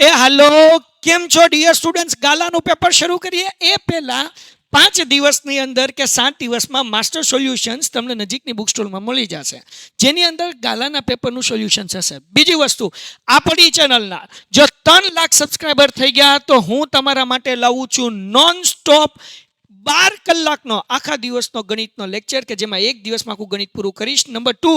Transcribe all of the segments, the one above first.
એ હાલો, કેમ છો dear students ગાલાનું paper શરૂ કરીએ. એ પહેલાં પાંચ દિવસની અંદર કે સાત દિવસમાં માસ્ટર સોલ્યુશન્સ તમને નજીકની બુક સ્ટોરમાં મળી જશે. જેની અંદર ગાલાના પેપરનું સોલ્યુશન્સ હશે. બીજી વસ્તુ, આપણી ચેનલના જો ત્રણ લાખ સબસ્ક્રાઈબર થઈ ગયા, તો હું તમારા માટે લાવું છું નોન સ્ટોપ બાર કલાકનો, આખા દિવસનો ગણિતનો લેક્ચર કે જેમાં એક દિવસમાં આખું ગણિત પૂરું કરીશ. નંબર ટુ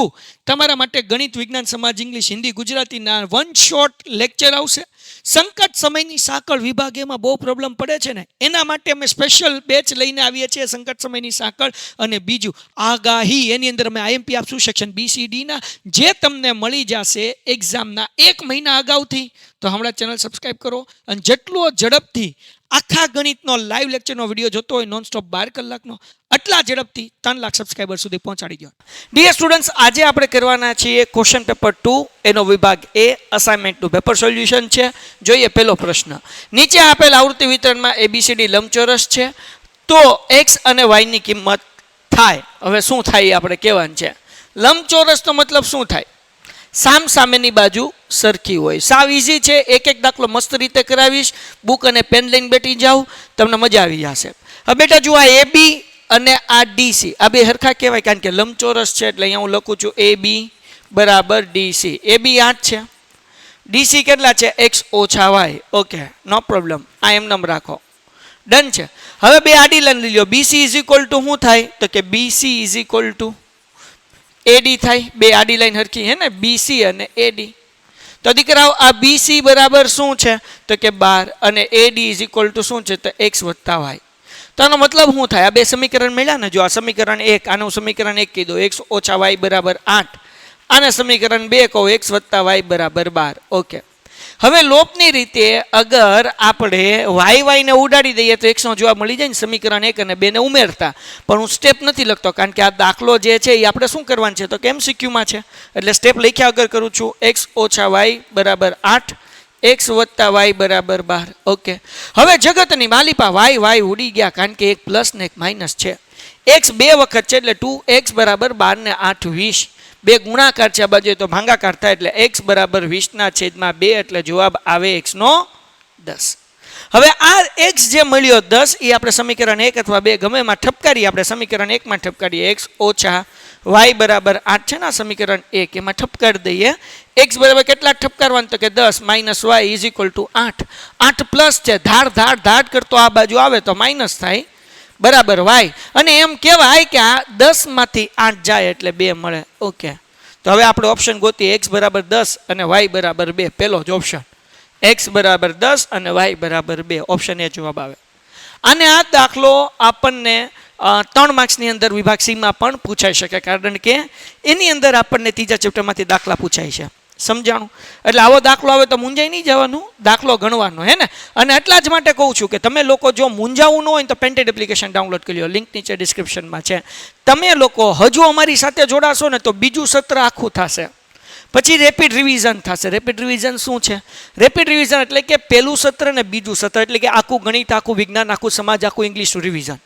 તમારા માટે ગણિત વિજ્ઞાન સમાજ ઇંગ્લિશ હિન્દી ગુજરાતીના વન શોર્ટ લેક્ચર આવશે. સંકટ સમયની સાંકળ વિભાગ બહુ પ્રોબ્લેમ પડે છે ને. એના માટે અમે સ્પેશિયલ બેચ લઈને આવીએ છીએ સંકટ સમયની સાંકળ અને બીજું આગાહી. એની અંદર અમે આઈએમપી આપશું સેક્શન બીસીડીના જે તમને મળી જશે એક્ઝામના એક મહિના અગાઉથી, તો હમણાં ચેનલ સબસ્ક્રાઈબ કરો અને જેટલો ઝડપથી આખા ગણિતનો લાઈવ લેક્ચરનો વીડિયો જોતો હોય નોન સ્ટોપ બાર કલાકનો આટલા ઝડપથી ત્રણ લાખ સબસ્ક્રાઈબર સુધી પહોંચાડી ગયો. ડિયર સ્ટુડન્ટ્સ આજે આપણે કરવાના છીએ ક્વેશ્ચન પેપર ટુ એનો વિભાગ એ અસાઇનમેન્ટનું પેપર સોલ્યુશન છે. જોઈએ પહેલો પ્રશ્ન. નીચે આપેલ આવૃત્તિ વિતરણમાં એબીસીડી લંબચોરસ છે. તો એક્સ અને વાયની કિંમત થાય. હવે શું થાય એ આપણે કહેવાનું છે. લંબચોરસનો મતલબ શું થાય? સામ સામેની બાજુ સરખી હોય. સાવ ઇઝી છે. એક એક દાખલો મસ્ત રીતે કરાવીશ. બુક અને પેન લઈને બેઠી જાઓ. તમને મજા આવી જશે. હવે બેટા જુઓ આ એ બી અને આ ડીસી આ બે હરખા કહેવાય કારણ કે લંબચોરસ છે એટલે અહીંયા હું લખું છું એ બી બરાબર ડીસી એ બી આઠ છે. ડીસી કેટલા છે? એક્સ ઓછા વાય ઓકે નો પ્રોબ્લેમ આ એમ નમ રાખો. ડન છે. હવે બે આડી લઈ લો બીસી ઇઝ ઇક્વલ ટુ શું થાય? તો કે BC is equal to AD થાય. બે આડી લાઈન હરખી હે ને? બીસી અને એડી તો દીકરાઓ, આ બીસી બરાબર શું છે? તો કે બાર અને એડી ઇઝ ઇક્વલ ટુ શું છે? તો એક્સ વત્તા વાય તો આનો મતલબ શું થાય? આ બે સમીકરણ મળ્યા ને જો આ સમીકરણ એક, આનું સમીકરણ એક કીધું. એક્સ ઓછા વાય બરાબર આઠ. આને સમીકરણ બે કહો એક્સ વત્તા વાય બરાબર બાર. ઓકે. હવે લોપની રીતે અગર આપણે વાય વાયને ઉડાડી દઈએ તો એકસો જવાબ મળી જાય ને સમીકરણ એક અને બેને ઉમેરતા. પણ હું સ્ટેપ નથી લખતો, કારણ કે આ દાખલો જે છે એ આપણે શું કરવાનું છે? તો કેમ સિક્યુમાં છે. એટલે સ્ટેપ લખ્યા અગર કરું છું. એક્સ ઓછા વાય બરાબર આઠ. એક્સ વત્તા વાય બરાબર બાર. ઓકે હવે જગતની માલિપા વાય વાય ઉડી ગયા કારણ કે એક પ્લસ ને એક માઇનસ છે. એક્સ બે વખત છે એટલે ટુ એક્સ બરાબર બાર ને આઠ વીસ. બે ગુણાકાર છે આ બાજુ તો ભાંગાકાર થાય એટલે એક્સ બરાબર વીસના છેદમાં બે એટલે જવાબ આવે એક્સનો દસ. હવે આ એક્સ જે મળ્યો દસ, એ આપણે સમીકરણ એક અથવા બે ગમે એમાં ઠપકારીએ, આપણે સમીકરણ એકમાં ઠપકારીએ. એક્સ ઓછા વાય બરાબર આઠ છે ને સમીકરણ એક, એમાં ઠપકારી દઈએ. એક્સ બરાબર કેટલા ઠપકારવાનું? તો કે દસ minus Y is equal to આઠ. આઠ પ્લસ છે ધાડ ધાડ ધાડ કરતો આ બાજુ આવે તો માઇનસ થાય. બરાબર વાય. અને એમ કહેવાય કે આ દસમાંથી આઠ જાય એટલે બે મળે. ઓકે. તો હવે આપણે ઓપ્શન ગોતીએ. એક્સ બરાબર દસ અને વાય બરાબર બે. પહેલો જ ઓપ્શન. એક્સ બરાબર દસ અને વાય બરાબર બે. ઓપ્શન એ જવાબ આવે. અને આ દાખલો આપણને ત્રણ માર્ક્સની અંદર વિભાગ સીમાં પણ પૂછાઈ શકે. કારણ કે એની અંદર આપણને ત્રીજા ચેપ્ટરમાંથી દાખલા પૂછાય છે. સમજાણું? એટલે આવો દાખલો આવે તો મૂંઝાઈ નહીં જવાનું? દાખલો ગણવાનો, હે ને? અને એટલા જ માટે કહું છું કે તમે લોકો જો મૂંઝાવું ન હોય તો પેન્ટેડ એપ્લિકેશન ડાઉનલોડ કરી લો. લિંક નીચે ડિસ્ક્રિપ્શનમાં છે. તમે લોકો હજુ અમારી સાથે જોડાશો ને તો બીજું સત્ર આખું થશે. પછી રેપિડ રિવિઝન થશે. રેપિડ રિવિઝન શું છે? રેપિડ રિવિઝન એટલે કે પહેલું સત્ર ને બીજું સત્ર. એટલે કે આખું ગણિત, આખું વિજ્ઞાન, આખું સમાજ, આખું ઇંગ્લિશનું રિવિઝન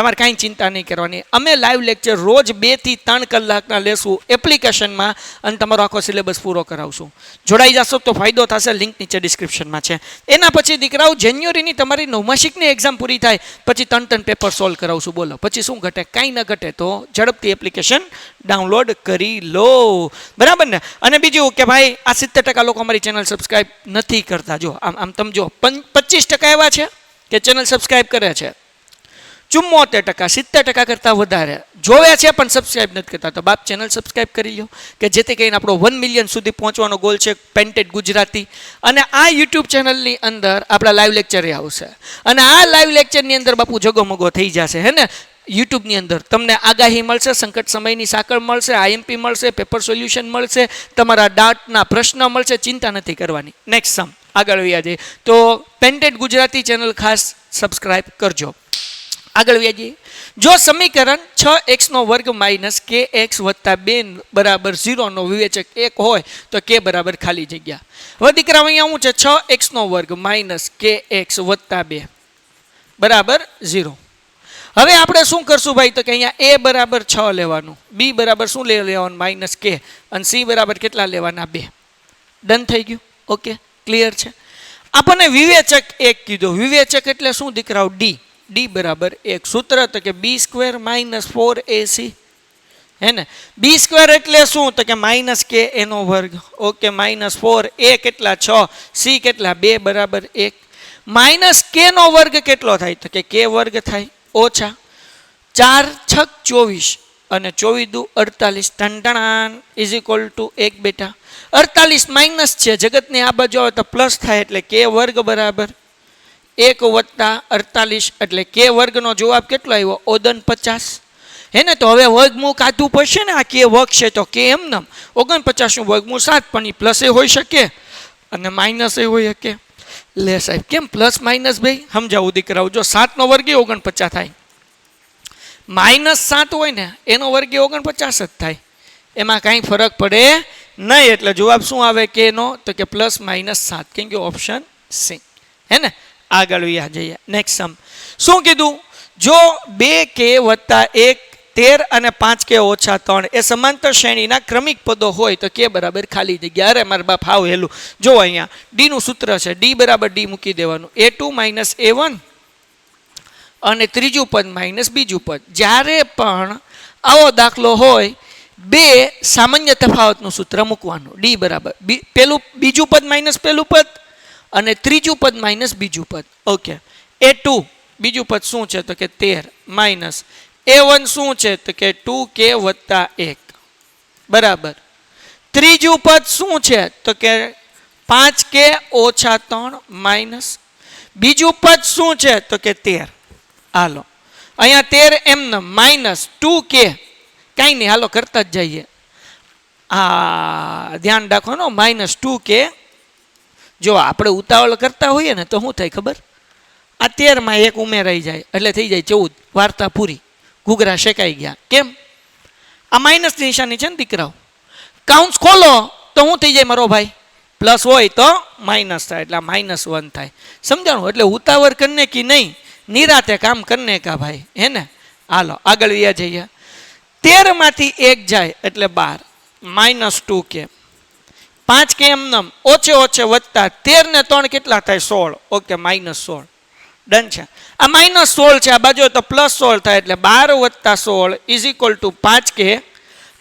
તમારે કાંઈ ચિંતા નહીં કરવાની. અમે લાઈવ લેક્ચર રોજ બેથી ત્રણ કલાકના લેશું એપ્લિકેશનમાં અને તમારો આખો સિલેબસ પૂરો કરાવશું. જોડાઈ જશો તો ફાયદો થશે લિંક નીચે ડિસ્ક્રિપ્શનમાં છે. એના પછી દીકરાઓ જાન્યુઆરીની તમારી નવમાસિકની એક્ઝામ પૂરી થાય, પછી ત્રણ ત્રણ પેપર સોલ્વ કરાવશું. બોલો, પછી શું ઘટે? કાંઈ ન ઘટે તો ઝડપથી એપ્લિકેશન ડાઉનલોડ કરી લો. બરાબર ને? અને બીજું કે ભાઈ, આ સિત્તેર ટકા લોકો અમારી ચેનલ સબસ્ક્રાઈબ નથી કરતા. જો, આમ આમ તમે જો પચીસ ટકા એવા છે કે ચેનલ સબસ્ક્રાઈબ કરે છે? ચુમ્મોતેર ટકા, સિત્તેર ટકા કરતાં વધારે. જોવે છે પણ સબસ્ક્રાઇબ નથી કરતા. તો બાપ ચેનલ સબસ્ક્રાઇબ કરી લો કે જેથી કરીને આપણો વન મિલિયન સુધી પહોંચવાનો ગોલ છે પેન્ટેડ ગુજરાતી. અને આ યુટ્યુબ ચેનલની અંદર આપણા લાઈવ લેક્ચરે આવશે. અને આ લાઈવ લેક્ચરની અંદર બાપુ જગોમગો થઈ જશે, હે ને? યુટ્યુબની અંદર તમને આગાહી મળશે, સંકટ સમયની સાંકળ મળશે આઈએમપી મળશે પેપર સોલ્યુશન મળશે, તમારા ડાટના પ્રશ્ન મળશે, ચિંતા નથી કરવાની. નેક્સ્ટ સમ આગળ વ્યા જઈએ. તો પેન્ટેડ ગુજરાતી ચેનલ ખાસ સબસ્ક્રાઇબ કરજો. આગળ વ્યાજી. જો સમીકરણ છ એક્સનો વર્ગ માઇનસ કે એક્સ વત્તા બે બરાબર ઝીરોનો વિવેચક એક હોય તો કે બરાબર ખાલી જગ્યા. હવે દીકરા અહીંયા શું છે? છ એક્સનો વર્ગ માઇનસ કે એક્સ વત્તા બે બરાબર ઝીરો. હવે આપણે શું કરશું ભાઈ? તો કે અહીંયા એ બરાબર છ લેવાનું, બી બરાબર શું લે લેવાનું? માઇનસ કે. અને સી બરાબર કેટલા લેવાના? બે. ડન થઈ ગયું? ઓકે, ક્લિયર છે? આપણને વિવેચક એક કીધો. વિવેચક એટલે શું દીકરાઓ? ડી. ડી બરાબર એક સૂત્ર તો કે B square minus four AC હે ને? બી સ્ક્વેર એટલે શું? તો કે માઇનસ કે એનો વર્ગ. ઓકે માઇનસ ફોર એ કેટલા છ? સી કેટલા? બે બરાબર એક. માઇનસ કેનો વર્ગ કેટલો થાય? તો કે કે વર્ગ થાય ઓછા ચાર છક ચોવીસ અને ચોવીસ દુ અડતાલીસ. ટંટણાન ઇઝ ઇક્વલ ટુ એક બેટા. અડતાલીસ માઇનસ છે. જગતની આ બાજુ આવે તો પ્લસ થાય એટલે કે વર્ગ બરાબર એક વત્તા અડતાલીસ એટલે કે વર્ગનો જવાબ કેટલો આવ્યો? ઓદન પચાસ. હે ને તો હવે વર્ગમૂળ કાઢવું પડશે ને આ કે વર્ગ છે તો કે એમ નમ. ઓગણપચાસનું વર્ગમૂળ સાત, પણ એ પ્લસ હોઈ શકે અને માઇનસ એ હોઈ શકે. લે સાહેબ, કેમ પ્લસ માઇનસ ભાઈ સમજાવું દીકરાઓ, જો સાતનો વર્ગ એ ઓગણપચાસ થાય. માઇનસ સાત હોય ને, એનો વર્ગ એ ઓગણપચાસ જ થાય. એમાં કાંઈ ફરક પડે નહીં. એટલે જવાબ શું આવે કે એનો? તો કે પ્લસ માઇનસ સાત. કેમ કે ઓપ્શન સી. હે ને આગળ વ્યા જઈએ. નેક્સ્ટ સમ શું કીધું? જો બે કે વત્તા એક, તેર અને પાંચ કે ઓછા ત્રણ, એ સમાંતર શ્રેણીના ક્રમિક પદો હોય તો કે બરાબર ખાલી જગ્યા. અરે, મારા બાપ હાવ હેલું. જો અહીંયા ડીનું સૂત્ર છે. ડી બરાબર ડી મૂકી દેવાનું. A two minus A one અને ત્રીજું પદ માઇનસ બીજું પદ. જ્યારે પણ આવો દાખલો હોય, બે સામાન્ય તફાવતનું સૂત્ર મૂકવાનું. ડી બરાબર. બી, પેલું, બીજું પદ માઇનસ પેલું પદ અને ત્રીજું પદ માઇનસ બીજું પદ. ઓકે એ ટુ બીજું પદ શું છે? તો કે તેર. માઇનસ. એ વન શું છે? તો કે ટુ કે વત્તા એક. બરાબર. ત્રીજું પદ શું છે? તો કે પાંચ કે ઓછા ત્રણ માઇનસ. બીજું પદ શું છે? તો કે તેર. હાલો. અહીંયા તેર એમને માઇનસ ટુ કે. કાંઈ નહીં, હાલો, કરતા જ જઈએ. હા ધ્યાન રાખવાનો માઇનસ ટુ કે જો આપણે ઉતાવળ કરતા હોઈએ ને તો શું થાય ખબર? આ તેરમાં એક ઉમેરાઈ જાય, એટલે થઈ જાય ચૌદ, વાર્તા પૂરી. ઘૂઘરા શેકાઈ ગયા. કેમ? આ માઇનસ નિશાની છે ને દીકરાઓ. કાઉન્સ ખોલો, તો શું થઈ જાય મારો ભાઈ? પ્લસ હોય તો માઇનસ થાય, એટલે માઇનસ વન થાય. સમજાણું? એટલે ઉતાવળ કરને કે નહીં? નિરાતે કામ કરને કા ભાઈ? હે ને? હાલો, આગળ વ્યા જઈએ. તેરમાંથી એક જાય, એટલે બાર. માઇનસ ટુ કે પાંચ કે એમ નમ ઓછે ઓછે વધતા તેર ને ત્રણ કેટલા થાય? સોળ. ઓકે, માઇનસ સોળ. ડન છે. આ માઇનસ સોળ છે, આ બાજુ તો પ્લસ સોળ થાય એટલે બાર વત્તા સોળ ઇઝ ઇક્વલ ટુ પાંચ કે,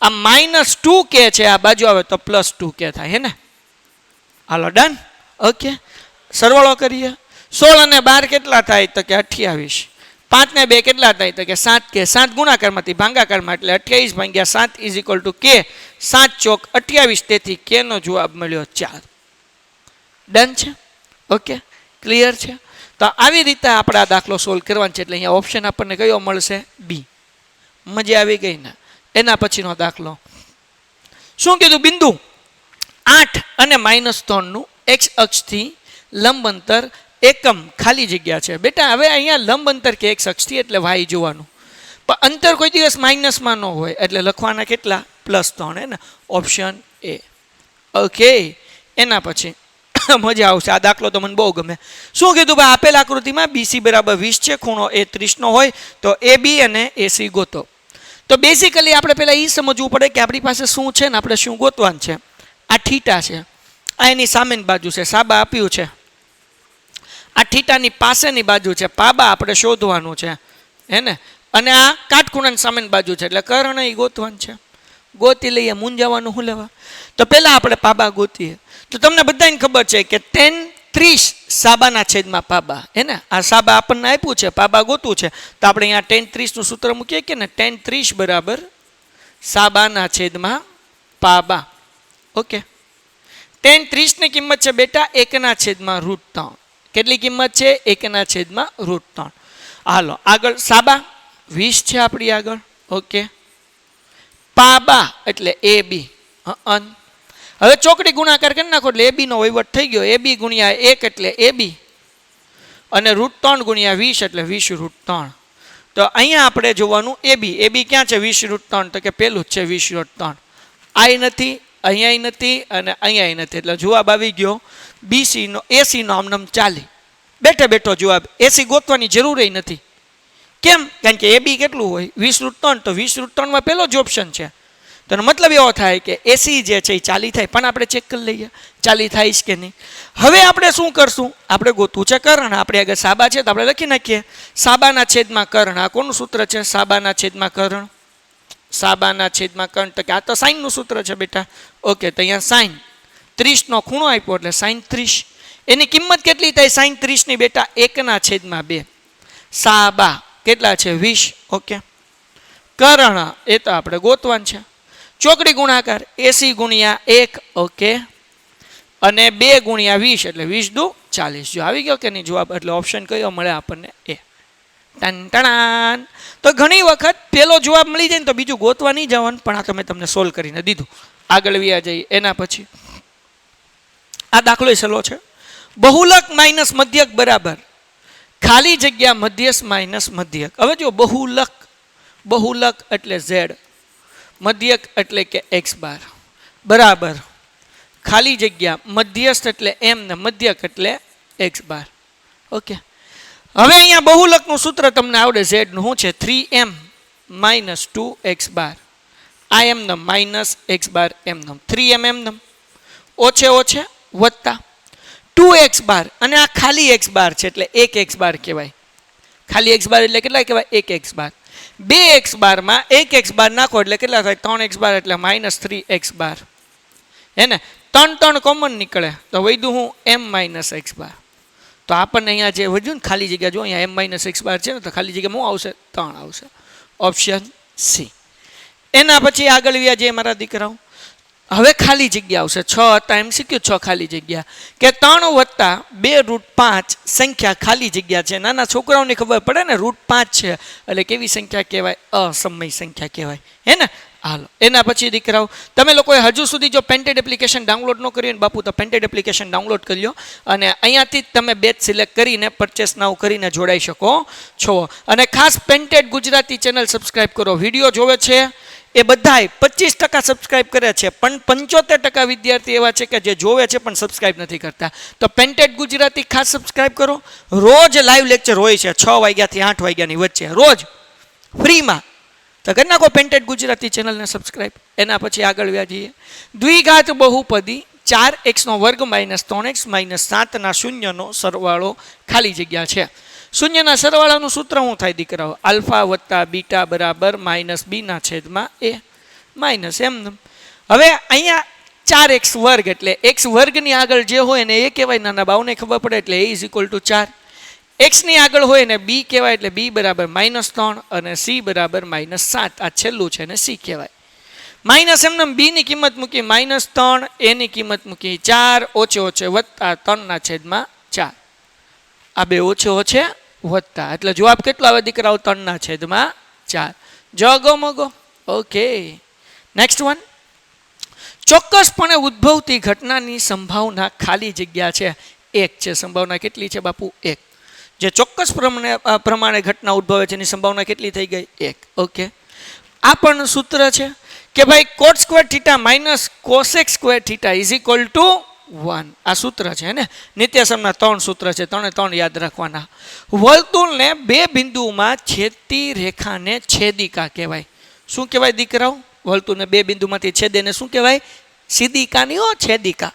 આ માઇનસ ટુ કે છે, આ બાજુ આવે તો પ્લસ ટુ કે થાય, હે ને? હાલો, ડન? ઓકે. સરવાળો કરીએ. સોળ અને બાર કેટલા થાય? તો કે અઠ્યાવીસ. પાંચ ને બે કેટલા થાય? તો કે સાત કે. સાત ગુણાકારમાંથી ભાંગાકારમાં એટલે અઠ્યાવીસ ભાંગ્યા સાત ઇઝ ઇક્વલ ટુ કે. સાત ચોક અઠ્યાવીસ તેથી કેનો જવાબ મળ્યો ચાર. ડન છે? ઓકે ક્લિયર છે? તો આવી રીતે આપણે આ દાખલો સોલ્વ કરવાનો છે એટલે અહીંયા ઓપ્શન આપણને કયો મળશે? બી મજા આવી ગઈ ને? એના પછીનો દાખલો. શું કીધું બિંદુ? આઠ અને માઇનસ ત્રણનું એક્સ અક્ષથી લંબ અંતર એકમ ખાલી જગ્યા છે. બેટા, હવે અહીંયા લંબ અંતર કે એક્સ અક્ષથી એટલે વાય જોવાનું. પણ અંતર કોઈ દિવસ માઇનસમાં ન હોય એટલે લખવાના કેટલા? પ્લસ ત્રણ હે ને ઓપ્શન એ ઓકે એના પછી મજા આવશે. આ દાખલો તો મને બહુ ગમે. શું કીધું ભાઈ? આપેલ આકૃતિમાં બીસી બરાબર વીસ છે, ખૂણો એ ત્રીસનો હોય તો એ બી અને એસી ગોતો. તો બેઝિકલી આપણે પહેલાં એ સમજવું પડે કે આપણી પાસે શું છે ને, આપણે શું ગોતવાનું છે. આ ઠીટા છે. આ એની સામેની બાજુ છે. સાબા આપ્યું છે. આ ઠીટાની પાસેની બાજુ છે. પાબા આપણે શોધવાનું છે. હે ને? અને આ કાટખૂણાની સામેની બાજુ છે. એટલે કર્ણ એ ગોતવાનું છે. ગોતી લઈએ મૂંઝાવાનું શું લેવા? તો પહેલાં આપણે પાબા ગોતીએ. તો તમને બધાને ખબર છે કે ટેન ત્રીસ સાબાના છેદમાં પાબા. હે ને? આ સાબા આપણને આપ્યું છે, પાબા ગોતું છે. તો આપણે અહીંયા ટેન ત્રીસનું સૂત્ર મૂકીએ કે ને? ટેન ત્રીસ બરાબર સાબાના છેદમાં પાબા. ઓકે? ટેન ત્રીસની કિંમત છે બેટા એકના છેદમાં રૂટ ત્રણ. કેટલી કિંમત છે? એકના છેદમાં રૂટ ત્રણ. હાલો, આગળ સાબા. વીસ છે આપણી આગળ. ઓકે? પાબા એટલે એ બી. અન. હવે ચોકડી ગુણાકાર કરી નાખો એટલે એ બીનો વહીવટ થઈ ગયો. એ બી ગુણ્યા એક એટલે એ બી. અને રૂટ ત્રણ ગુણ્યા વીસ એટલે વીસ રૂટ ત્રણ. તો અહીંયા આપણે જોવાનું એ બી. એ બી ક્યાં છે? વીસ રૂટ ત્રણ. તો કે પેલું જ છે વીસ રૂટ ત્રણ. આય નથી અહીંયા નથી અને અહીંયા નથી. એટલે જવાબ આવી ગયો. બીસીનો એસીનો આમનામ ચાલી. બેઠે બેઠો જવાબ. એસી ગોતવાની જરૂર નથી. કેમ? કારણ કે એ બી કેટલું હોય? વીસ રૂટ ત્રણ, તો વીસ રૂટ ત્રણમાં પહેલો જ ઓપ્શન છે. તો એનો મતલબ એવો થાય કે એસી જે છે એ ચાલી થાય, પણ આપણે ચેક કરી લઈએ, ચાલી થાય છે કે નહીં. હવે આપણે શું કરશું? આપણે ગોતવું છે કર્ણ, આપણે આગળ સાબા છે, તો આપણે લખી નાખીએ. સાબાના છેદમાં કર્ણ. આ કોનું સૂત્ર છે? સાબાના છેદમાં કર્ણ. સાબાના છેદમાં કર્ણ. તો કે આ તો સાઈનનું સૂત્ર છે બેટા. ઓકે, તો અહીંયા સાઈન. ત્રીસનો ખૂણો આપ્યો એટલે સાઈન ત્રીસ. એની કિંમત કેટલી થાય? સાઈન ત્રીસની બેટા એકના છેદમાં બે. સાબા. કેટલા છે? વીસ. ઓકે. કર્ણ એ તો આપણે ગોતવાન છે. ચોકડી ગુણાકાર એસી ગુણ્યા એક ઓકે. અને બે ગુણ્યા વીસ એટલે વીસ દુ ચાલીસ. જો આવી ગયો કે નહીં જવાબ? એટલે ઓપ્શન કયો મળે આપણને? એ. ટન તો ઘણી વખત પેલો જવાબ મળી જાય ને તો બીજું ગોતવા નહીં જવાનું પણ આ તમે તમને સોલ્વ કરીને દીધું. આગળ વ્યા જઈએ. એના પછી. આ દાખલો સહેલો છે. બહુલક માઇનસ મધ્યક બરાબર. ખાલી જગ્યા મધ્યસ માઇનસ મધ્યક. હવે જો બહુલક બહુલક એટલે ઝેડ, મધ્યક એટલે કે એક્સ બાર. બરાબર. ખાલી જગ્યા મધ્યસ્થ એટલે એમ ને મધ્યક એટલે એક્સ બાર. ઓકે. હવે અહીંયા બહુલકનું સૂત્ર તમને આવડે ઝેડનું શું છે? Three M minus two X bar. આ એમ નમ માઇનસ એક્સ બાર એમ નમ થ્રી એમ એમ નમ ઓછે ઓછે વત્તા. ટુ એક્સ બાર અને આ ખાલી એક્સ બાર છે એટલે એક એક્સ બાર કહેવાય. ખાલી એક્સ બાર એટલે કેટલા કહેવાય? એક એક્સ બાર બે એક્સ બારમાં એક એક્સ બાર નાખો એટલે કેટલા થાય? ત્રણ એક્સ બાર એટલે માઇનસ થ્રી એક્સ બાર હે ને? ત્રણ ત્રણ કોમન નીકળે. તો વૈદું હું એમ માઇનસ એક્સ બાર તો આપણને અહીંયા જે વધ્યું ને ખાલી જગ્યા જો અહીંયા એમ માઇનસ એક્સ બાર છે ને, તો ખાલી જગ્યા હું આવશે? ત્રણ આવશે. ઓપ્શન સી એના પછી આગળ વ્યા જે મારા દીકરાઓ હવે ખાલી જગ્યા આવશે. છ હતા એમ શીખ્યું, છ ખાલી જગ્યા. કે ત્રણ વત્તા બે રૂટ પાંચ સંખ્યા ખાલી જગ્યા છે. નાના છોકરાઓને ખબર પડે ને રૂટ પાંચ છે. એટલે કેવી સંખ્યા કહેવાય? અસમય સંખ્યા કહેવાય. હે ને? હાલો. એના પછી દીકરાઓ, તમે લોકોએ હજુ સુધી જો પેન્ટેડ એપ્લિકેશન ડાઉનલોડ ન કર્યું ને, બાપુ, તો પેન્ટેડ એપ્લિકેશન ડાઉનલોડ કરી લો. અને અહીંયાથી જ તમે બેચ સિલેક્ટ કરીને પરચેસ નાવ કરીને જોડાઈ શકો. છો અને ખાસ પેન્ટેડ ગુજરાતી ચેનલ સબસ્ક્રાઇબ કરો. વીડિયો જોવે છે. એ બધાય પચીસ ટકા સબસ્ક્રાઇબ કરે છે. પણ પંચોતેર ટકા વિદ્યાર્થી એવા છે કે જે જોવે છે પણ સબસ્ક્રાઇબ નથી કરતા. તો પેન્ટેડ ગુજરાતી ખાસ સબસ્ક્રાઇબ કરો. રોજ લાઈવ લેક્ચર હોય છે. છ વાગ્યાથી આઠ વાગ્યાની વચ્ચે. રોજ. ફ્રીમાં તો કરી નાખો પેન્ટેડ ગુજરાતી ચેનલને સબસ્ક્રાઇબ એના પછી આગળ વ્યા જઈએ. દ્વિઘાત બહુપદી ચાર એક્સનો વર્ગ માઇનસ ત્રણ એક્સ માઇનસ સાતના શૂન્યનો સરવાળો ખાલી જગ્યા છે. શૂન્યના સરવાળાનું સૂત્ર શું થાય દીકરાઓ? આલ્ફા વત્તા બીટા બરાબર માઇનસ બીના છેદમાં એ. Minus M. હવે અહીંયા ચાર એક્સ વર્ગ એટલે એક્સ વર્ગની આગળ જે હોય ને એ કહેવાય, નાના બાવને ખબર પડે એટલે એ ઇઝ ઇક્વલ ટુ ચાર. એક્સની આગળ હોય ને બી કહેવાય એટલે બી બરાબર માઇનસ ત્રણ અને સી બરાબર માઇનસ સાત. આ છેલ્લું છે ને સી કહેવાય. માઇનસ એમને બીની કિંમત મૂકી માઇનસ ત્રણ, એની કિંમત મૂકી ચાર, ઓછે ઓછે વત્તા ત્રણના છેદમાં ચાર. આ બે ઓછો ઓછે વધતા એટલે જવાબ કેટલો આવે? દીકરાઓ ત્રણના છેદમાં ચાર. જગો મગો ઓકે. નેક્સ્ટ વન ચોક્કસપણે ઉદ્ભવતી ઘટનાની સંભાવના ખાલી જગ્યા છે. એક છે. સંભાવના કેટલી છે બાપુ? એક. જે ચોક્કસ પ્રમાણે પ્રમાણે ઘટના ઉદ્ભવે છે, એની સંભાવના કેટલી થઈ ગઈ? એક. ઓકે. આ પણ સૂત્ર છે કે ભાઈ cot square theta minus cosec square theta is equal to one. આ સૂત્ર છે ને? નિત્યાસમના ત્રણ સૂત્ર છે, ત્રણે ત્રણ યાદ રાખવાના. વર્તુળને બે બિંદુમાં છેદતી રેખાને છેદિકા કહેવાય. શું કહેવાય દીકરાઓ? વર્તુળને બે બિંદુમાંથી છેદેને શું કહેવાય? સીદિકાની ઓ છેદિકા.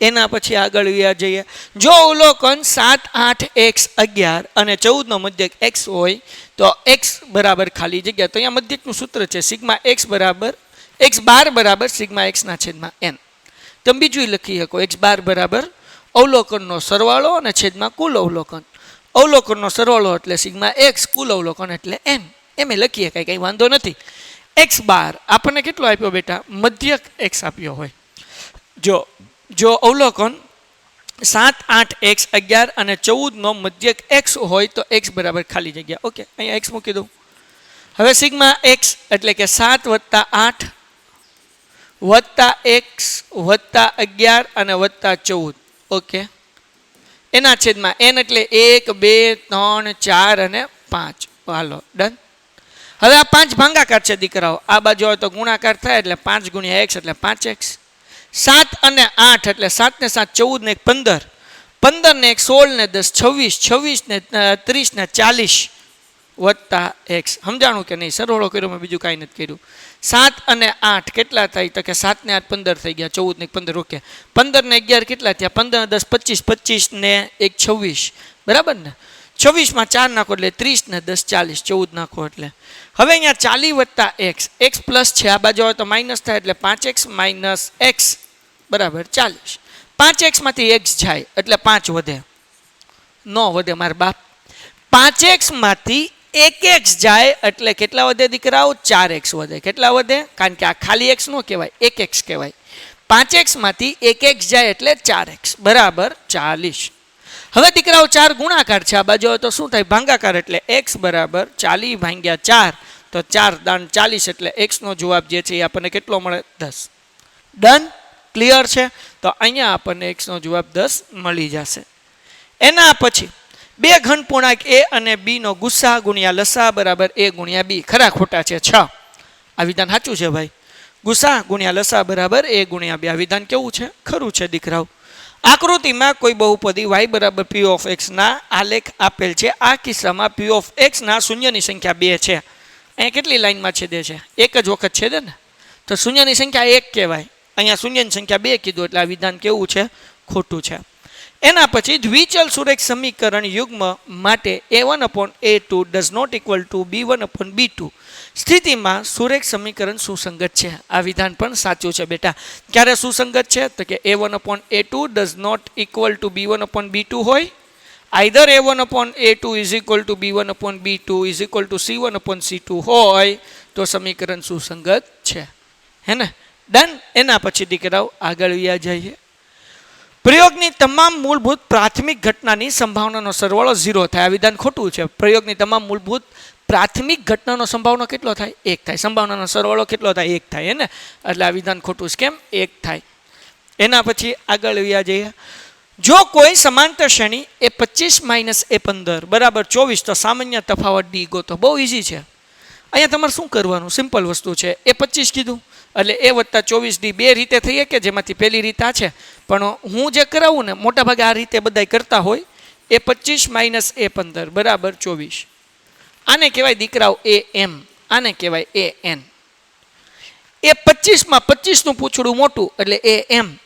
એના પછી આગળ વ્યા જઈએ. જો અવલોકન સાત, આઠ, એક્સ, અગિયાર અને ચૌદનો મધ્યક એક્સ હોય, તો એક્સ બરાબર ખાલી જગ્યા. તો અહીંયા મધ્યકનું સૂત્ર છે, સિગ્મા એક્સ બરાબર, એક્સ બાર બરાબર સિગ્મા એક્સના છેદમાં એન. તમે બીજું લખી શકો. એક્સ બાર બરાબર. અવલોકનનો સરવાળો અને છેદમાં કુલ અવલોકન. અવલોકનનો સરવાળો એટલે સિગ્મા એક્સ, કુલ અવલોકન એટલે એન એમ એ લખીએ કાંઈ, કંઈ વાંધો નથી. X bar. આપણને કેટલો આપ્યો બેટા? મધ્યક એક્સ આપ્યો હોય. જો જો અવલોકન સાત, આઠ, એક્સ, અગિયાર અને ચૌદનો મધ્યક એક્સ હોય તો એક્સ બરાબર ખાલી જગ્યા. ઓકે, અહીંયા એક્સ મૂકી દઉં. હવે સિગ્મા એક્સ એટલે કે સાત વત્તા આઠ વત્તા એક્સ વત્તા અગિયાર અને વત્તા ચૌદ. ઓકે? એના છેદમાં એન એટલે એક, બે, ત્રણ, ચાર અને પાંચ. હાલો, ડન. હવે આ પાંચ ભાંગાકાર છે દીકરાઓ. આ બાજુ હોય તો ગુણાકાર થાય એટલે પાંચ ગુણ્યા એક્સ એટલે પાંચ એક્સ સાત અને આઠ એટલે સાત ને સાત, ચૌદ ને એક પંદર. પંદર ને એક, સોળ ને દસ, છવ્વીસ છવ્વીસ ને ત્રીસ ને ચાલીસ. વત્તા એક્સ સમજાણું કે નહીં? સરવાળો કર્યો, મેં બીજું કાંઈ નથી કર્યું. સાત અને આઠ કેટલા થાય? તો કે સાત ને આઠ પંદર થઈ ગયા, ચૌદ ને પંદર, ઓકે. પંદર ને અગિયાર કેટલા થયા? પંદર દસ, પચીસ પચીસ ને એક છવ્વીસ. બરાબર ને? છવ્વીસમાં ચાર નાખો એટલે ત્રીસ ને દસ ચાલીસ, ચૌદ નાખો એટલે. હવે અહીંયા ચાલી વત્તા એક્સ. એક્સ પ્લસ છે, આ બાજુ આવે તો માઇનસ થાય એટલે પાંચ એક્સ માઇનસ એક્સ. બરાબર, ચાલીસ. પાંચ એક્સમાંથી એક્સ જાય એટલે પાંચ વધે. ન વધે મારા બાપ. પાંચ એક્સમાંથી એક એક્સ જાય એટલે કેટલા વધે દીકરાઓ? ચાર એક્સ વધે. કેટલા વધે? કારણ કે આ ખાલી એક્સ નો કહેવાય, એક એક્સ કહેવાય. પાંચ એક્સમાંથી એક એક્સ જાય એટલે ચાર એક્સ. બરાબર ચાલીસ. હવે દીકરાઓ ચાર ગુણાકાર છે. આ બાજુ તો શું થાય? ભાંગાકાર એટલે એક્સ બરાબર ચાલી ભાંગ્યા ચાર. તો ચાર દાન ચાલીસ એટલે એક્સનો જવાબ જે છે એ આપણને કેટલો મળે? દસ. ડન? ક્લિયર છે? તો અહીંયા આપણને એક્સનો જવાબ દસ મળી જશે. એના પછી બે ઘન પૂર્ણાંક એ અને બી નો ગુસ્સા ગુણ્યા લસા બરાબર એ ગુણ્યા બી. ખરા ખોટા છે, છ. આ વિધાન સાચું છે ભાઈ? ગુસ્સા ગુણ્યા લસા બરાબર એ ગુણ્યા બી. આ વિધાન કેવું છે? ખરું છે, દીકરાઓ. આકૃતિમાં કોઈ બહુપદી વાય બરાબર પી ઓફ એક્સના આલેખ આપેલ છે. આ કિસ્સામાં પી ઓફ એક્સના શૂન્યની સંખ્યા બે છે. અહીંયા કેટલી લાઈનમાં છેદે છે? એક જ વખત છેદે ને? તો શૂન્યની સંખ્યા એક કહેવાય. અહીંયા શૂન્યની સંખ્યા બે કીધું એટલે આ વિધાન કેવું છે? ખોટું છે. એના પછી દ્વિચલ સુરેખ સમીકરણ યુગ્મ માટે A one upon A two does not equal to B one upon B two સ્થિતિમાં સુરેખ સમીકરણ સુસંગત છે. આ વિધાન પણ સાચું છે બેટા. ક્યારે સુસંગત છે? તો કે A one upon A two does not equal to B one upon B two હોય. Either A one upon A two is equal to B one upon B two is equal to C one upon C two હોય, તો સમીકરણ સુસંગત છે. હે ને? Done એના પછી દીકરાઓ આગળ વ્યા જઈએ. પ્રયોગની તમામ મૂળભૂત પ્રાથમિક ઘટનાની સંભાવનાનો સરવાળો ઝીરો થાય. આ વિધાન ખોટું છે. પ્રયોગની તમામ મૂળભૂત પ્રાથમિક ઘટનાનો સંભાવના કેટલો થાય? એક થાય. સંભાવનાનો સરવાળો કેટલો થાય? એક થાય. ને? એટલે આ વિધાન ખોટું છે. કેમ? એક થાય. એના પછી આગળ વ્યા જઈએ. જો કોઈ સમાંતર શ્રેણી એ પચીસ માઇનસ એ પંદર, બરાબર ચોવીસ, તો સામાન્ય તફાવત ડી ગોતો. બહુ ઇઝી છે. અહીંયા તમારે શું કરવાનું? સિમ્પલ વસ્તુ છે. એ પચીસ કીધું. એટલે એ વત્તા ચોવીસ ડી બે રીતે થઈ કે જેમાંથી પહેલી રીત આ છે. પણ હું જે કરાવું ને, મોટાભાગે આ રીતે બધાય કરતા હોય, એ પચીસ માઇનસ એ પંદર, બરાબર ચોવીસ. આને કહેવાય દીકરાઓ એ એમ, આને કહેવાય એ એન. એ પચીસમાં પચીસનું પૂછડું મોટું, એટલે એ એમ.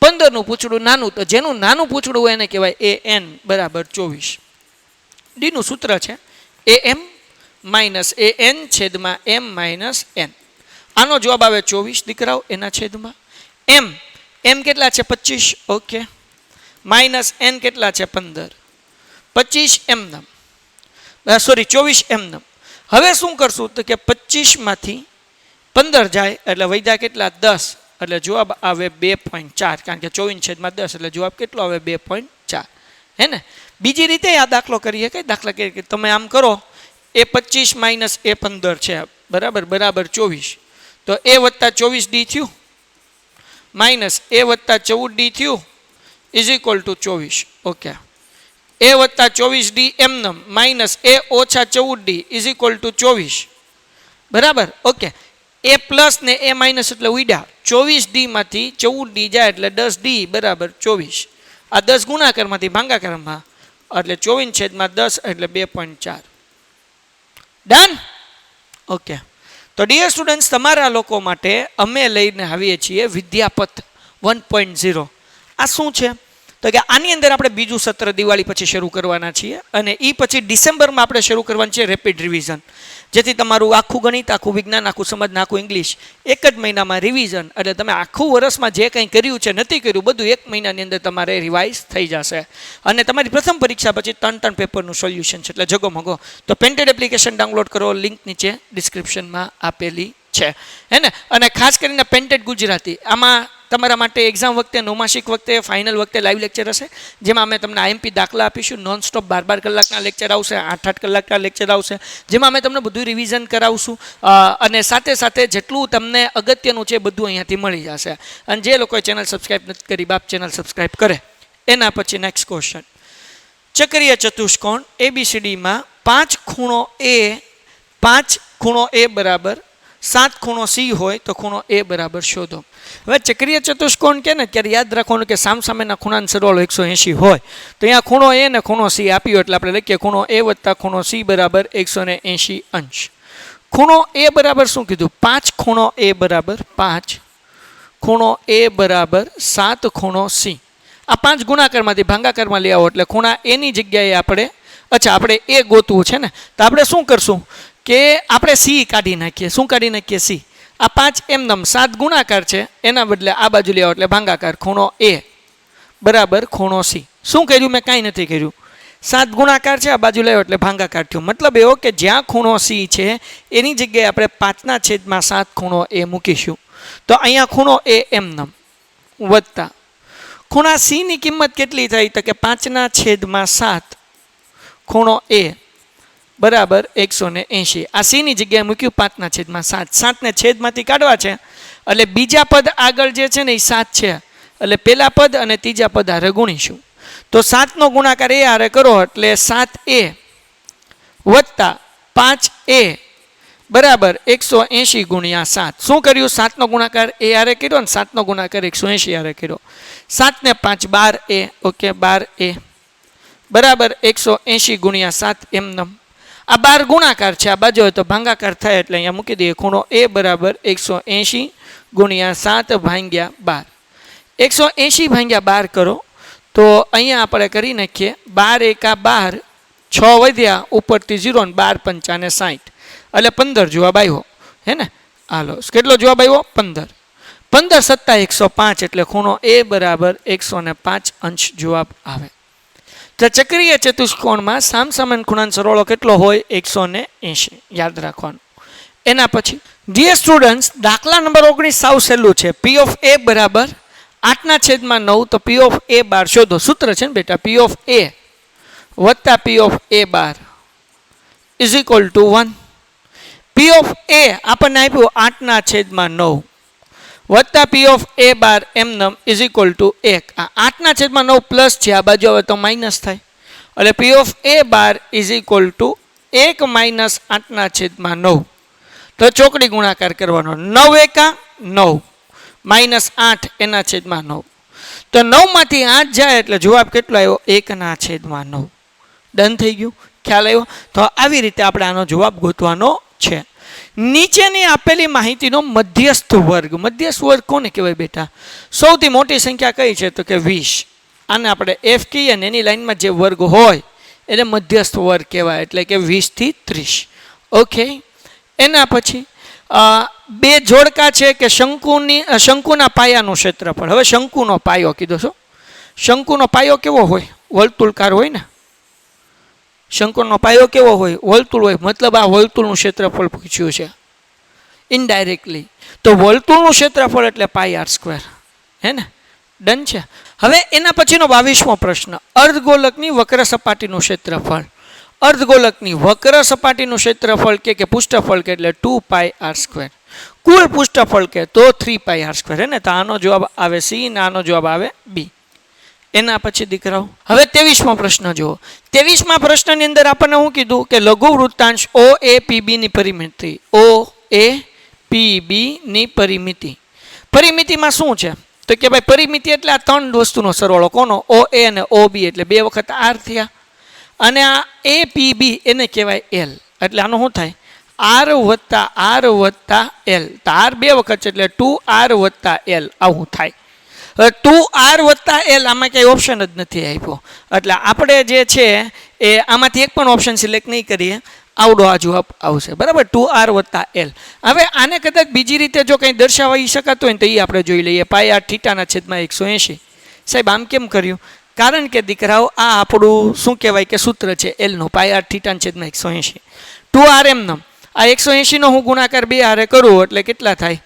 પંદરનું પૂછડું નાનું, તો જેનું નાનું પૂછડું હોય એને કહેવાય એ એન, બરાબર ચોવીસ. ડીનું સૂત્ર છે, એ એમ માઇનસ એ એન છેદમાં એમ માઇનસ એન. આનો જવાબ આવે ચોવીસ દીકરાઓ એના છેદમાં. એમ એમ કેટલા છે? પચીસ, ઓકે. માઇનસ એન કેટલા છે? પંદર. પચીસ એમનમ સોરી, ચોવીસ એમનમ હવે શું કરશું? તો કે પચીસમાંથી પંદર જાય, એટલે વૈદા કેટલા? દસ. એટલે જવાબ આવે બે પોઈન્ટ ચાર, કારણ કે ચોવીસ છેદમાં દસ, એટલે જવાબ કેટલો આવે? બે પોઈન્ટ ચાર. હે ને? બીજી રીતે આ દાખલો કરીએ કે દાખલા કે તમે આમ કરો, એ પચીસ માઇનસ એ પંદર છે. બરાબર? બરાબર, ચોવીસ. તો એ વત્તા ચોવીસ ડી થયું? માઇનસ એ વત્તા ચૌદ ડી થયું? ઇઝ ઇક્વલ ટુ ચોવીસ. ઓકે એ વત્તા ચોવીસ ડી એમનમ. માઇનસ એ ઓછા ચૌદ ડી. ઇઝ ઇક્વલ ટુ ચોવીસ. બરાબર? ઓકે એ પ્લસ ને એ માઇનસ એટલે ઉડ્યા. ચોવીસ ડીમાંથી ચૌદ ડી જાય એટલે દસ ડી બરાબર ચોવીસ. આ દસ ગુણાકારમાંથી ભાંગાકારમાં. એટલે ચોવીસ છેદમાં દસ એટલે બે પોઈન્ટ ચાર. ડન ઓકે તો ડિયર સ્ટુડન્ટ્સ તમારા લોકો માટે અમે લઈને આવીએ છીએ વિદ્યાપથ વન પોઈન્ટ ઝીરો આ શું છે? તો કે આની અંદર આપણે બીજું સત્ર દિવાળી પછી શરૂ કરવાના છીએ અને એ પછી ડિસેમ્બરમાં આપણે શરૂ કરવાનું છે રેપિડ રિવિઝન જેથી તમારું આખું ગણિત, આખું વિજ્ઞાન, આખું સમજ આખું ઇંગ્લિશ એક જ મહિનામાં રિવિઝન એટલે તમે આખું વર્ષમાં જે કંઈ કર્યું છે, નથી કર્યું, બધું એક મહિનાની અંદર તમારે રિવાઇઝ થઈ જશે. અને તમારી પ્રથમ પરીક્ષા પછી ત્રણ ત્રણ પેપરનું સોલ્યુશન છે. એટલે જગો મગો. તો પેન્ટેડ એપ્લિકેશન ડાઉનલોડ કરો લિંક નીચે ડિસ્ક્રિપ્શનમાં આપેલી છે. હે ને? અને ખાસ કરીને પેન્ટેડ ગુજરાતી. આમાં તમારા માટે એક્ઝામ વખતે, નોમાસિક વખતે ફાઇનલ વખતે લાઈવ લેક્ચર હશે, જેમાં અમે તમને આઈએમપી દાખલા આપીશું નોન સ્ટોપ બાર બાર કલાકના લેક્ચર આવશે આઠ આઠ કલાકના લેક્ચર આવશે, જેમાં અમે તમને બધું રિવિઝન કરાવશું અને સાથે સાથે જેટલું તમને અગત્યનું છે બધું અહીંયાથી મળી જશે. અને જે લોકોએ ચેનલ સબસ્ક્રાઈબ નથી કરી, બાપ ચેનલ સબસ્ક્રાઈબ કરે. એના પછી નેક્સ્ટ ક્વેશ્ચન ચક્રીય ચતુષ્કોણ એબીસીડીમાં પાંચ ખૂણો એ પાંચ ખૂણો એ બરાબર સાત ખૂણો સી હોય તો ખૂણો એ બરાબર શોધો. હવે ચક્રીય ચતુષ્કોણ કે ને, ત્યારે યાદ રાખવાનું કે સામસામેના ખૂણાનો સરવાળો એકસો એંશી હોય, તો અહીંયા ખૂણો એ ને ખૂણો સી આપ્યો એટલે આપણે લખીએ ખૂણો એ વત્તા ખૂણો સી બરાબર એકસો ને એંશી અંશ. ખૂણો એ બરાબર શું કીધું? પાંચ ખૂણો એ બરાબર પાંચ. ખૂણો એ બરાબર સાત ખૂણો સી આ પાંચ ગુણાકારમાંથી ભાંગાકારમાં લઈ આવો એટલે ખૂણા એની જગ્યાએ આપણે, અચ્છા, આપણે એ ગોતવું છે ને, તો આપણે શું કરશું? કે આપણે સી કાઢી નાખીએ. શું કાઢી નાખીએ? સી. આ પાંચ એમનમ સાત ગુણાકાર છે, એના બદલે આ બાજુ લઈ આવો એટલે ભાંગાકાર, ખૂણો એ. બરાબર, ખૂણો સી. શું કર્યું? મેં કાંઈ નથી કર્યું. સાત ગુણાકાર છે, આ બાજુ લેવો એટલે ભાંગાકાર થયો. મતલબ એવો કે જ્યાં ખૂણો સી છે, એની જગ્યાએ આપણે પાંચના છેદમાં સાત ખૂણો એ મૂકીશું. તો અહીંયા ખૂણો એ એમનમ વધતા ખૂણા સીની કિંમત કેટલી થઈ તો કે પાંચના છેદમાં સાત ખૂણો એ. બરાબર એકસો ને એંશી. આ સીની જગ્યાએ મૂક્યું પાંચના છેદમાં સાત. સાતને છેદમાંથી કાઢવા છે. એટલે બીજા પદ આગળ જે છે ને એ સાત છે. એટલે પહેલા પદ અને ત્રીજા પદ હારે ગુણીશું તો સાતનો ગુણાકાર એ હારે કરો એટલે સાત એ વત્તા પાંચ એ બરાબર એકસો એંશી ગુણ્યા સાત. શું કર્યું? સાતનો ગુણાકાર એ હારે કર્યો ને સાતનો ગુણાકાર એકસો એંશી હારે કર્યો. સાતને પાંચ બાર એ. ઓકે, બાર એ. બરાબર એકસો એંશી ગુણ્યા સાત એમનમ. આ બાર ગુણાકાર છે, આ બાજુ હોય તો ભાંગાકાર થાય એટલે અહીંયા મૂકી દઈએ. ખૂણો એ બરાબર એકસો એંશી ગુણ્યા સાત ભાંગ્યા બાર. એકસો એંશી ભાંગ્યા બાર કરો, તો અહીંયા આપણે કરી નાખીએ બાર એકા બાર છ વધ્યા ઉપરથી ઝીરો ને બાર પંચાને સાઠ એટલે પંદર જવાબ આવ્યો, હે ને? હાલો, કેટલો જવાબ આવ્યો? પંદર. પંદર સત્તા એકસો પાંચ એટલે ખૂણો એ બરાબર એકસો ને પાંચ અંશ જવાબ આવે. તો ચક્રીય ચતુષ્કોણમાં સામસામાન ખૂણાનો સરવાળો કેટલો હોય? એકસો ને એંશી. યાદ રાખવાનું. એના પછી ડિયર સ્ટુડન્ટ્સ દાખલા નંબર ઓગણીસ સાવ સહેલું છે. પી ઓફ એ બરાબર આઠના છેદમાં નવ, તો પી ઓફ એ બાર. શોધો. સૂત્ર છે ને બેટા? પી ઓફ એ વત્તા P of A bar is equal to one P of A આપણને આપ્યું આઠના છેદમાં નવ. વત્તા પી ઓફ એ બાર એમનમ ઇઝ ઇક્વલ ટુ એક. આ આઠના છેદમાં નવ પ્લસ છે, આ બાજુ હવે તો માઇનસ થાય. એટલે P of A bar is equal to એક માઇનસ આઠના છેદમાં નવ. તો ચોકડી ગુણાકાર કરવાનો. નવ એકા નવ. માઇનસ આઠ એના છેદમાં નવ. તો નવમાંથી આઠ જાય એટલે જવાબ કેટલો આવ્યો? એકના છેદમાં નવ. ડન થઈ ગયું? ખ્યાલ આવ્યો? તો આવી રીતે આપણે આનો જવાબ ગોતવાનો છે. નીચેની આપેલી માહિતીનો મધ્યસ્થ વર્ગ. મધ્યસ્થ વર્ગ કોને કહેવાય બેટા? સૌથી મોટી સંખ્યા કઈ છે? તો કે વીસ. આને આપણે એફ કહીએ અને એની લાઈનમાં જે વર્ગ હોય, એને મધ્યસ્થ વર્ગ કહેવાય. એટલે કે વીસથી ત્રીસ. ઓકે? એના પછી બે જોડકા છે કે શંકુની શંકુના પાયાનું ક્ષેત્રફળ. હવે શંકુનો પાયો કીધો છો. શંકુનો પાયો કેવો હોય? વર્તુળકાર હોય ને? શંકુનો પાયો કેવો હોય? વર્તુળ હોય. મતલબ આ વર્તુળનું ક્ષેત્રફળ પૂછ્યું છે. ઇનડાયરેક્ટલી તો વર્તુળનું ક્ષેત્રફળ એટલે પાય આર સ્ક્વેર હે ને? ડન છે. હવે એના પછીનો બાવીસમો પ્રશ્ન. અર્ધગોલકની વક્ર સપાટીનું ક્ષેત્રફળ. અર્ધગોલકની વક્ર સપાટીનું ક્ષેત્રફળ કે કે પૃષ્ઠફળ કે એટલે ટુ પાય આર સ્ક્વેર કુલ પુષ્ઠફળ કે તો થ્રી પાય આર સ્ક્વેર હે ને? તો આનો જવાબ આવે સી ને આનો જવાબ આવે બી એના પછી દીકરાઓ. હવે ત્રેવીસમો પ્રશ્ન જુઓ. ત્રેવીસમા પ્રશ્નની અંદર આપણને શું કીધું કે લઘુ વૃત્તાંશ ઓ એ પી ની પરિમિતિ. ઓ એ પી ની પરિમિતિ. પરિમિતિમાં શું છે? તો કે ભાઈ પરિમિતિ એટલે આ ત્રણ વસ્તુનો સરવાળો કોનો? ઓ એ અને ઓ બી એટલે બે વખત આર થયા. અને આ એ પી બી એને કહેવાય એલ. એટલે આનું શું થાય? આર વત્તા આર વત્તા એલ. તો આર બે વખત છે એટલે ટુ આર વત્તા એલ. આવું થાય. ટુ આર વત્તા એલ આમાં કંઈ ઓપ્શન જ નથી આપ્યો. એટલે આપણે જે છે એ આમાંથી એક પણ ઓપ્શન સિલેક્ટ નહીં કરીએ. આવડો આ જવાબ આવશે. બરાબર? ટુ આર વત્તા એલ. હવે આને કદાચ બીજી રીતે જો કંઈ દર્શાવી શકાતું હોય તો એ આપણે જોઈ લઈએ. પાય આ ઠીટાના છેદમાં એકસો એંશી. સાહેબ, આમ કેમ કર્યું? કારણ કે દીકરાઓ, આ આપણું શું કહેવાય કે સૂત્ર છે? એલનું. પાય આર ઠીટાના છેદમાં એકસો એંશી. ટુ આર એમનો આ એકસો એંશીનો હું ગુણાકાર બે આરે કરું એટલે કેટલા થાય?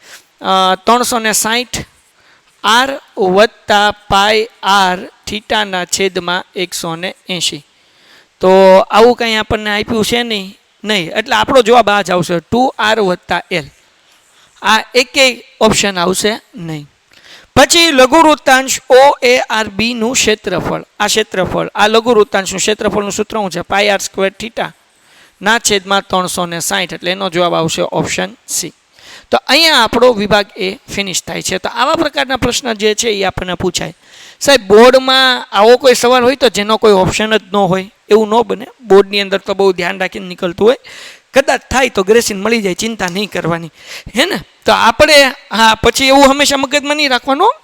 ત્રણસો ને સાઠ આર વત્તા પાય આર થીટાના છેદમાં એકસો ને એંશી. તો આવું કંઈ આપણને આપ્યું છે નહીં? નહીં. એટલે આપણો જવાબ આ જ આવશે. ટુ આર વત્તા એલ. આ એકેય ઓપ્શન આવશે નહીં. પછી લઘુવૃત્તાંશ ઓ એ આર બીનું ક્ષેત્રફળ. આ ક્ષેત્રફળ. આ લઘુવૃત્તાંશનું ક્ષેત્રફળનું સૂત્ર શું છે? પાય આર સ્ક્વેર થીટા ના છેદમાં ત્રણસો ને સાઠ એટલે એનો જવાબ આવશે ઓપ્શન સી. તો અહીંયા આપણો વિભાગ એ ફિનિશ થાય છે. તો આવા પ્રકારના પ્રશ્ન જે છે એ આપણને પૂછાય. સાહેબ, બોર્ડમાં આવો કોઈ સવાલ હોય તો જેનો કોઈ ઓપ્શન જ ન હોય, એવું ન બને. બોર્ડની અંદર તો બહુ ધ્યાન રાખીને નીકળતું હોય. કદાચ થાય તો ગ્રેસિન મળી જાય, ચિંતા નહીં કરવાની. હે ને? તો આપણે હા, પછી એવું હંમેશા મગજમાં નહીં રાખવાનું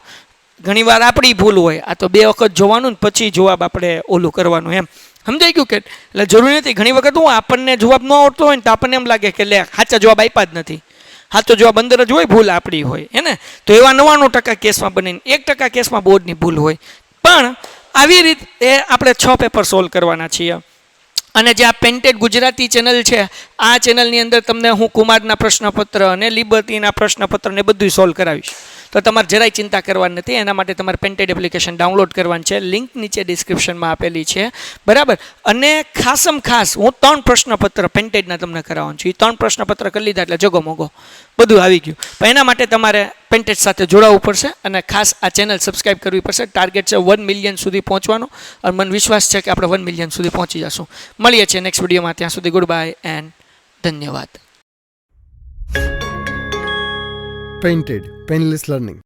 ઘણીવાર આપણી ભૂલ હોય. આ તો બે વખત જોવાનું ને પછી જવાબ આપણે ઓલું કરવાનું એમ. સમજાઈ ગયું કે એટલે જરૂરી નથી. ઘણી વખત હું આપણને જવાબ ન આવડતો હોય ને તો આપણને એમ લાગે કે લે, સાચા જવાબ આપ્યા જ નથી. સાચો જવાબ અંદર જ હોય, ભૂલ આપણી હોય, હે ને? તો એવા નવ્વાણું ટકા કેસમાં બનીને, એક ટકા કેસમાં બોર્ડની ભૂલ હોય. પણ આવી રીતે આપણે છ પેપર સોલ્વ કરવાના છીએ. અને જે આ પેન્ટેડ ગુજરાતી ચેનલ છે, આ ચેનલની અંદર તમને હું કુમારના પ્રશ્નપત્ર અને લિબર્ટીના પ્રશ્નપત્રને બધું સોલ્વ કરાવીશ. તો તમારે જરાય ચિંતા કરવાની નથી એના માટે તમારે પેન્ટેડ એપ્લિકેશન ડાઉનલોડ કરવાની છે. લિંક નીચે ડિસ્ક્રિપ્શનમાં આપેલી છે. બરાબર? અને ખાસમ ખાસ હું ત્રણ પ્રશ્નપત્ર પેન્ટેડના તમને કરાવવાનું છું. એ ત્રણ પ્રશ્નપત્ર કરી લીધા એટલે જોગો મોગો. બધું આવી ગયું. પણ એના માટે તમારે પેન્ટેડ સાથે જોડાવવું પડશે અને ખાસ આ ચેનલ સબસ્ક્રાઈબ કરવી પડશે. ટાર્ગેટ છે વન મિલિયન સુધી પહોંચવાનો. અને મને વિશ્વાસ છે કે આપણે વન મિલિયન સુધી પહોંચી જશું. મળીએ છીએ નેક્સ્ટ વિડીયોમાં ત્યાં સુધી ગુડ બાય એન્ડ ધન્યવાદ. Painted, painless learning.